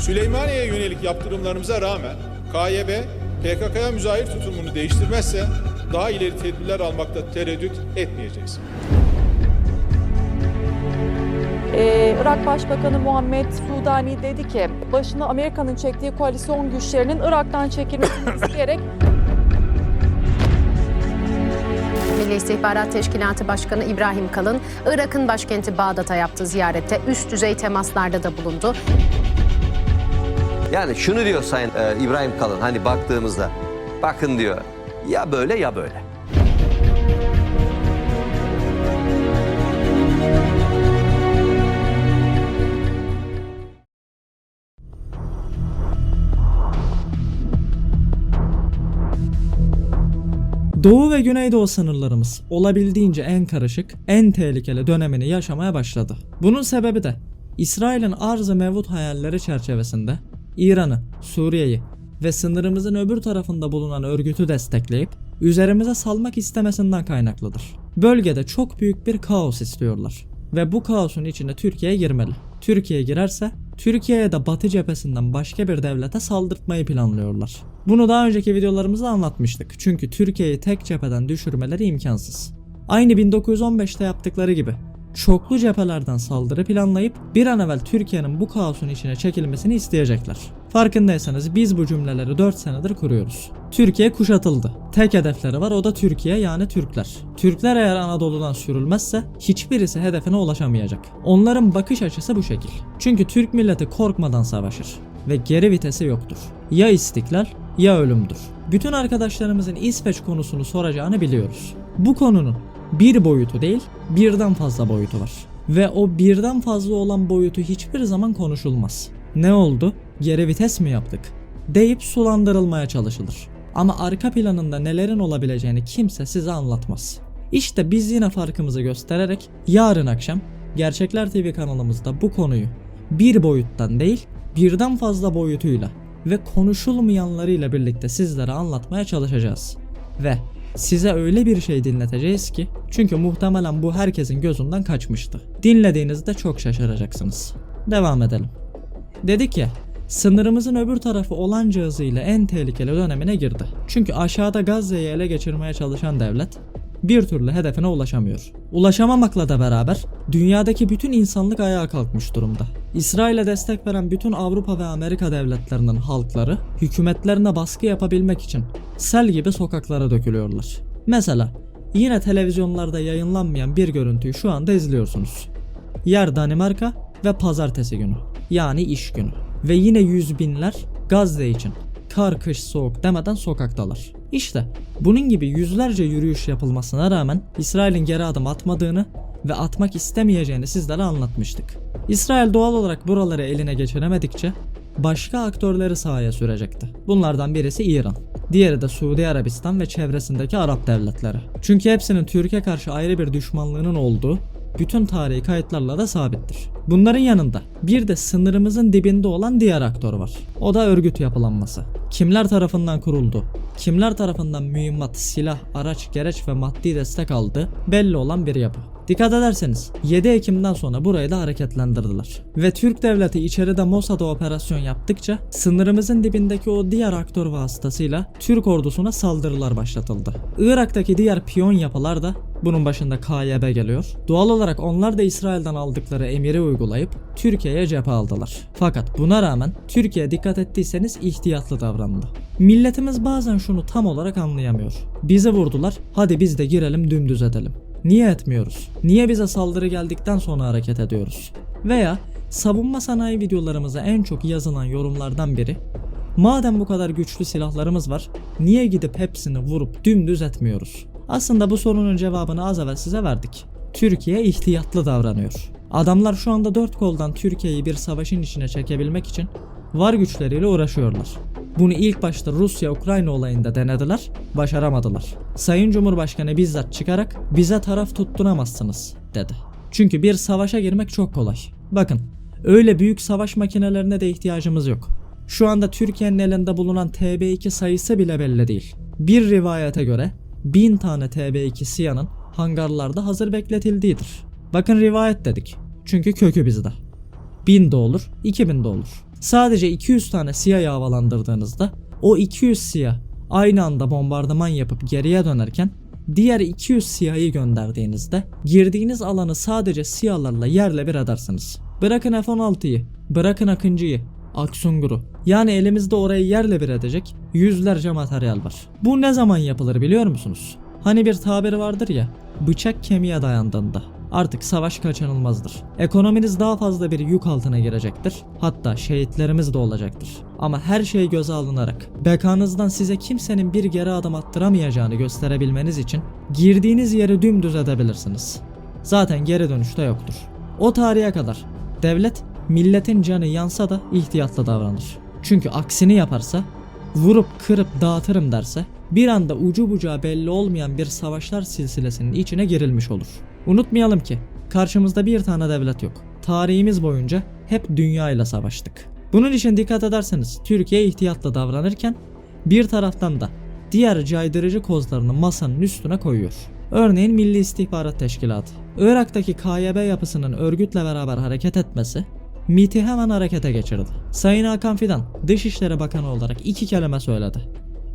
Süleymaniye'ye yönelik yaptırımlarımıza rağmen KYB PKK'ya müzahir tutumunu değiştirmezse daha ileri tedbirler almakta tereddüt etmeyeceğiz. Ee, Irak Başbakanı Muhammed Sudani dedi ki başını Amerika'nın çektiği koalisyon güçlerinin Irak'tan çekilmesini isteyerek Milli İstihbarat Teşkilatı Başkanı İbrahim Kalın, Irak'ın başkenti Bağdat'a yaptığı ziyarette üst düzey temaslarda da bulundu. Yani şunu diyor Sayın e, İbrahim Kalın hani baktığımızda bakın diyor ya böyle ya böyle. Doğu ve Güneydoğu sınırlarımız olabildiğince en karışık, en tehlikeli dönemini yaşamaya başladı. Bunun sebebi de İsrail'in arz-ı mevut hayalleri çerçevesinde İran'ı, Suriye'yi ve sınırımızın öbür tarafında bulunan örgütü destekleyip üzerimize salmak istemesinden kaynaklıdır. Bölgede çok büyük bir kaos istiyorlar ve bu kaosun içine Türkiye girmeli. Türkiye girerse Türkiye'ye de Batı cephesinden başka bir devlete saldırtmayı planlıyorlar. Bunu daha önceki videolarımızda anlatmıştık. Çünkü Türkiye'yi tek cepheden düşürmeleri imkansız. Aynı 1915'te yaptıkları gibi çoklu cephelerden saldırı planlayıp bir an evvel Türkiye'nin bu kaosun içine çekilmesini isteyecekler. Farkındaysanız biz bu cümleleri 4 senedir kuruyoruz. Türkiye kuşatıldı. Tek hedefleri var o da Türkiye yani Türkler. Türkler eğer Anadolu'dan sürülmezse hiçbirisi hedefine ulaşamayacak. Onların bakış açısı bu şekil. Çünkü Türk milleti korkmadan savaşır ve geri vitesi yoktur. Ya istiklal ya ölümdür. Bütün arkadaşlarımızın İsveç konusunu soracağını biliyoruz. Bu konunun bir boyutu değil, birden fazla boyutu var. Ve o birden fazla olan boyutu hiçbir zaman konuşulmaz. Ne oldu? Geri vites mi yaptık? Deyip sulandırılmaya çalışılır. Ama arka planında nelerin olabileceğini kimse size anlatmaz. İşte biz yine farkımızı göstererek yarın akşam Gerçekler TV kanalımızda bu konuyu bir boyuttan değil birden fazla boyutuyla ve konuşulmayanlarıyla birlikte sizlere anlatmaya çalışacağız. Ve size öyle bir şey dinleteceğiz ki çünkü muhtemelen bu herkesin gözünden kaçmıştı. Dinlediğinizde çok şaşıracaksınız. Devam edelim. Dedi ki sınırımızın öbür tarafı olanca hızıyla en tehlikeli dönemine girdi. Çünkü aşağıda Gazze'yi ele geçirmeye çalışan devlet bir türlü hedefine ulaşamıyor. Ulaşamamakla da beraber dünyadaki bütün insanlık ayağa kalkmış durumda. İsrail'e destek veren bütün Avrupa ve Amerika devletlerinin halkları hükümetlerine baskı yapabilmek için sel gibi sokaklara dökülüyorlar. Mesela yine televizyonlarda yayınlanmayan bir görüntüyü şu anda izliyorsunuz. Yer Danimarka ve pazartesi günü. Yani iş günü. Ve yine yüz binler Gazze için kar kış soğuk demeden sokaktalar. İşte bunun gibi yüzlerce yürüyüş yapılmasına rağmen İsrail'in geri adım atmadığını ve atmak istemeyeceğini sizlere anlatmıştık. İsrail doğal olarak buraları eline geçiremedikçe başka aktörleri sahaya sürecekti. Bunlardan birisi İran. Diğeri de Suudi Arabistan ve çevresindeki Arap devletleri. Çünkü hepsinin Türkiye karşı ayrı bir düşmanlığının olduğu bütün tarihi kayıtlarla da sabittir. Bunların yanında bir de sınırımızın dibinde olan diğer aktör var. O da örgüt yapılanması. Kimler tarafından kuruldu, kimler tarafından mühimmat, silah, araç, gereç ve maddi destek aldı belli olan bir yapı. Dikkat ederseniz 7 Ekim'den sonra burayı da hareketlendirdiler. Ve Türk devleti içeride Mossad'a operasyon yaptıkça sınırımızın dibindeki o diğer aktör vasıtasıyla Türk ordusuna saldırılar başlatıldı. Irak'taki diğer piyon yapılar da bunun başında KYB geliyor. Doğal olarak onlar da İsrail'den aldıkları emiri uygulayıp Türkiye'ye cephe aldılar. Fakat buna rağmen Türkiye dikkat ettiyseniz ihtiyatlı davrandı. Milletimiz bazen şunu tam olarak anlayamıyor. Bizi vurdular, hadi biz de girelim dümdüz edelim. Niye etmiyoruz? Niye bize saldırı geldikten sonra hareket ediyoruz? Veya savunma sanayi videolarımıza en çok yazılan yorumlardan biri Madem bu kadar güçlü silahlarımız var, niye gidip hepsini vurup dümdüz etmiyoruz? Aslında bu sorunun cevabını az evvel size verdik. Türkiye ihtiyatlı davranıyor. Adamlar şu anda dört koldan Türkiye'yi bir savaşın içine çekebilmek için var güçleriyle uğraşıyorlar. Bunu ilk başta Rusya-Ukrayna olayında denediler, başaramadılar. Sayın Cumhurbaşkanı bizzat çıkarak bize taraf tutturamazsınız dedi. Çünkü bir savaşa girmek çok kolay. Bakın, öyle büyük savaş makinelerine de ihtiyacımız yok. Şu anda Türkiye'nin elinde bulunan TB2 sayısı bile belli değil. Bir rivayete göre 1000 tane TB2 SİHA'nın hangarlarda hazır bekletildiğidir. Bakın rivayet dedik. Çünkü kökü bizde. 1000 de olur, 2000 de olur. Sadece 200 tane SİHA'yı havalandırdığınızda o 200 SİHA aynı anda bombardıman yapıp geriye dönerken diğer 200 SİHA'yı gönderdiğinizde girdiğiniz alanı sadece SİHA'larla yerle bir edersiniz. Bırakın F-16'yı, bırakın Akıncı'yı, Aksungur'u. Yani elimizde orayı yerle bir edecek yüzlerce materyal var. Bu ne zaman yapılır biliyor musunuz? Hani bir tabiri vardır ya, bıçak kemiğe dayandığında. Artık savaş kaçınılmazdır. Ekonominiz daha fazla bir yük altına girecektir. Hatta şehitlerimiz de olacaktır. Ama her şey göze alınarak bekanızdan size kimsenin bir geri adım attıramayacağını gösterebilmeniz için girdiğiniz yeri dümdüz edebilirsiniz. Zaten geri dönüşte yoktur. O tarihe kadar devlet milletin canı yansa da ihtiyatla davranır. Çünkü aksini yaparsa vurup kırıp dağıtırım derse bir anda ucu bucağı belli olmayan bir savaşlar silsilesinin içine girilmiş olur. Unutmayalım ki karşımızda bir tane devlet yok. Tarihimiz boyunca hep dünya ile savaştık. Bunun için dikkat ederseniz Türkiye ihtiyatla davranırken bir taraftan da diğer caydırıcı kozlarını masanın üstüne koyuyor. Örneğin Milli İstihbarat Teşkilatı. Irak'taki KYB yapısının örgütle beraber hareket etmesi MIT'i hemen harekete geçirdi. Sayın Hakan Fidan, Dışişleri Bakanı olarak iki kelime söyledi.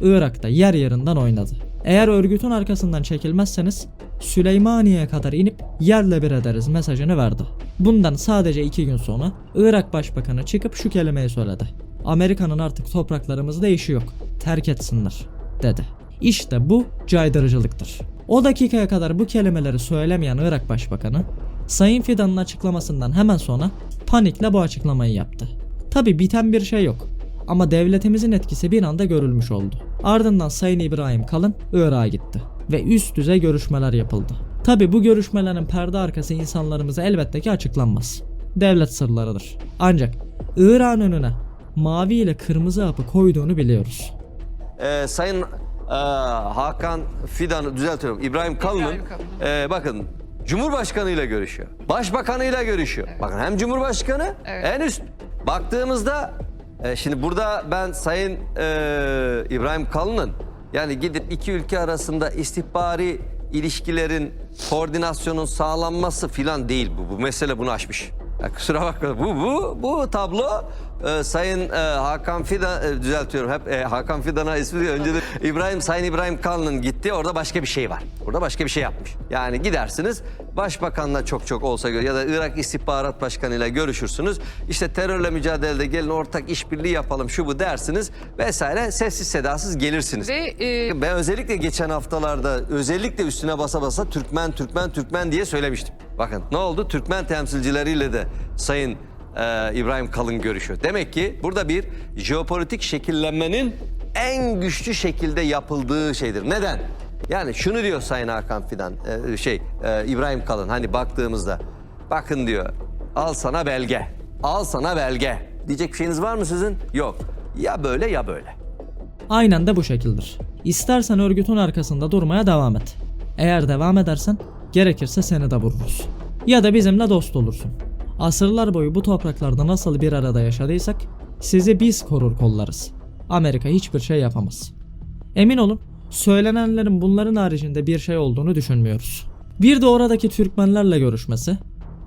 Irak'ta yer yerinden oynadı. Eğer örgütün arkasından çekilmezseniz Süleymaniye'ye kadar inip yerle bir ederiz mesajını verdi. Bundan sadece iki gün sonra Irak Başbakanı çıkıp şu kelimeyi söyledi. Amerika'nın artık topraklarımızda işi yok. Terk etsinler dedi. İşte bu caydırıcılıktır. O dakikaya kadar bu kelimeleri söylemeyen Irak Başbakanı Sayın Fidan'ın açıklamasından hemen sonra panikle bu açıklamayı yaptı. Tabi biten bir şey yok. Ama devletimizin etkisi bir anda görülmüş oldu. Ardından Sayın İbrahim Kalın Irak'a gitti ve üst düzey görüşmeler yapıldı. Tabi bu görüşmelerin perde arkası insanlarımıza elbette ki açıklanmaz. Devlet sırlarıdır. Ancak Irak'ın önüne mavi ile kırmızı hapı koyduğunu biliyoruz. Ee, Sayın e, Hakan Fidan'ı düzeltiyorum. İbrahim Kalın'ın e, bakın Cumhurbaşkanı ile görüşüyor. Başbakanı ile görüşüyor. Bakın hem Cumhurbaşkanı en üst. Baktığımızda e, şimdi burada ben Sayın e, İbrahim Kalın'ın yani gidip iki ülke arasında istihbari ilişkilerin koordinasyonun sağlanması filan değil bu. Bu mesele bunu aşmış. Ya kusura bakma bu bu bu tablo e, Sayın e, Hakan Fidan e, düzeltiyorum hep e, Hakan Fidan'a ismi diyor. Önce de İbrahim Sayın İbrahim Kalın'ın gitti orada başka bir şey var. Orada başka bir şey yapmış. Yani gidersiniz başbakanla çok çok olsa gör ya da Irak İstihbarat Başkanı ile görüşürsünüz. İşte terörle mücadelede gelin ortak işbirliği yapalım şu bu dersiniz vesaire sessiz sedasız gelirsiniz. Ve e, Ben özellikle geçen haftalarda özellikle üstüne basa basa Türkmen, Türkmen, Türkmen diye söylemiştim. Bakın ne oldu? Türkmen temsilcileriyle de Sayın e, İbrahim Kalın görüşüyor. Demek ki burada bir jeopolitik şekillenmenin en güçlü şekilde yapıldığı şeydir. Neden? Yani şunu diyor Sayın Hakan Fidan, e, şey e, İbrahim Kalın hani baktığımızda bakın diyor al sana belge, al sana belge. Diyecek bir şeyiniz var mı sizin? Yok. Ya böyle ya böyle. Aynen de bu şekildir. İstersen örgütün arkasında durmaya devam et. Eğer devam edersen gerekirse seni de vururuz. Ya da bizimle dost olursun. Asırlar boyu bu topraklarda nasıl bir arada yaşadıysak sizi biz korur kollarız. Amerika hiçbir şey yapamaz. Emin olun söylenenlerin bunların haricinde bir şey olduğunu düşünmüyoruz. Bir de oradaki Türkmenlerle görüşmesi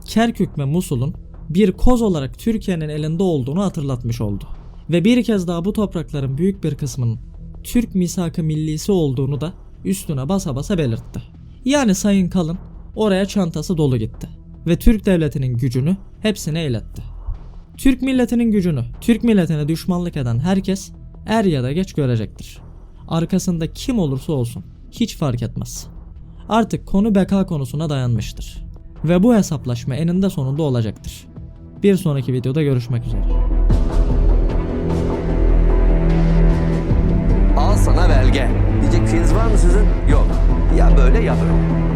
Kerkük ve Musul'un bir koz olarak Türkiye'nin elinde olduğunu hatırlatmış oldu. Ve bir kez daha bu toprakların büyük bir kısmının Türk misak-ı millisi olduğunu da üstüne basa basa belirtti. Yani Sayın Kalın oraya çantası dolu gitti ve Türk devletinin gücünü hepsine iletti. Türk milletinin gücünü, Türk milletine düşmanlık eden herkes er ya da geç görecektir. Arkasında kim olursa olsun hiç fark etmez. Artık konu beka konusuna dayanmıştır. Ve bu hesaplaşma eninde sonunda olacaktır. Bir sonraki videoda görüşmek üzere. Al sana belge. Diyecek şeyiniz var mı sizin? Yok. Ya böyle ya böyle.